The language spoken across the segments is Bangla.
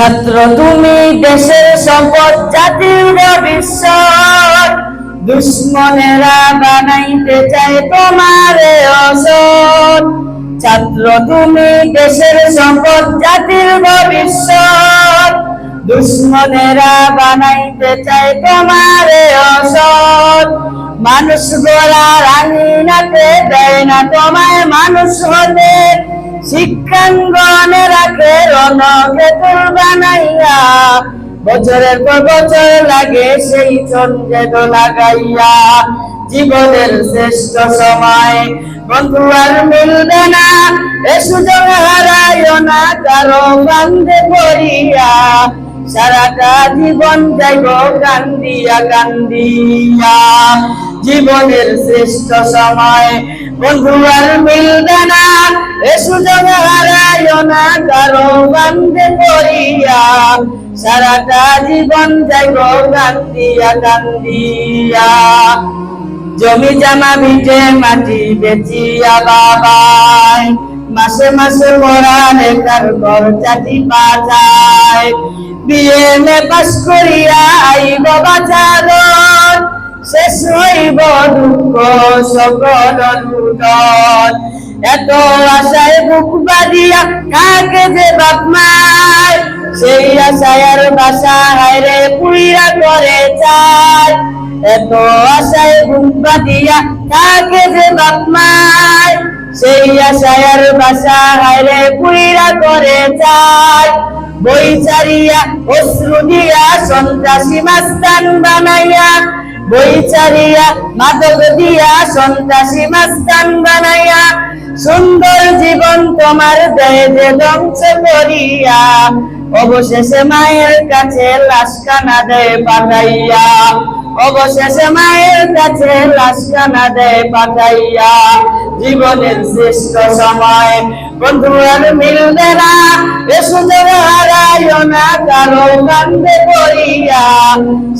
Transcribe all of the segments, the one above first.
ছাত্র, তুমি দেশের সম্পদ জাতির ভবিষ্যৎ। দুশ্মনেরা বানাইতে চায় তোমার অসৎ। ছাত্র, তুমি দেশের সম্পদ জাতির ভবিষ্যৎ। দুশ্মনেরা বানাইতে চায় তোমার অসৎ। মানুষ গড়ার আঙিনাতে দেয় না তোমায় মানুষ হতে। শিক্ষাঙ্গনে রাখে রণকে তোর বানাইয়া। বছরের পর বছর লাগে সেই চন্দ্রেদ লাগাইয়া জীবনের শ্রেষ্ঠ সময় বন্ধু আর মিলবে না, এ সুযোগ হারাইও না কারও বান্ধে পড়িয়া। সারাটা জীবন যাইব কান্দিয়া কান্দিয়া। জীবনের শ্রেষ্ঠ সময় বন্ধু আর মিলবে না এ সুযোগ হারাইও না কারও বান্ধে পড়িয়া সারাটা জীবন যাইব কান্দিয়া কান্দিয়া জমি জামা ভিটে মাটি বেচিয়া বাবাই। মাসে মাসে মোরা লেখার খরচাটি পাঠায় বিয়ে মে পাস করিয়া আইব বাজারত। শেষ হইব দুঃখ সকল লুটন এত আশায় বুক বাঁধিয়া থাকে যে বাপ মায় সেই আশায় আর বাসা হায়রে পুইরা করে চায় এত আশায় বুক বাঁধিয়া থাকে যে বাপ মায় সেই আশায় আর বাসা হায়রে পুইরা করে চায় বই চারিয়া অশ্রু দিয়া, সন্ত্রাসী মাস্তান বানাইয়া বই চারিয়া মাদক দিয়া সন্ত্রাসী মাস্তান বানাইয়া, সুন্দর জীবন তোমার দেয় যে ধ্বংস করিয়া, অবশেষে মায়ের কাছে লাশকানা দেয় পাঠাইয়া, অবশেষে মায়ের কাছে লাশকানা দেয় পাঠাইয়া জীবনের শ্রেষ্ঠ সময়। বন্ধু, আর মিলবে না। এ সুন্দর হারায় না কারও কান্দে করিয়া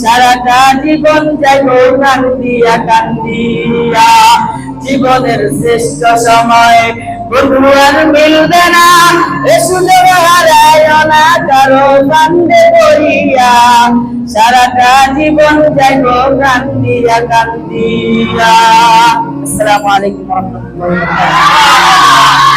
সারাটা জীবন যাইব কান্দিয়া কান্দিয়া। জীবনের শ্রেষ্ঠ সময়। বন্ধু, আর মিলবে না। এ সুন্দর কারও কান্দে বইয়া সারাটা জীবন যাইব কান্দিয়া কান্দিয়া। আসসালামু আলাইকুম রাহমাতুল্লাহি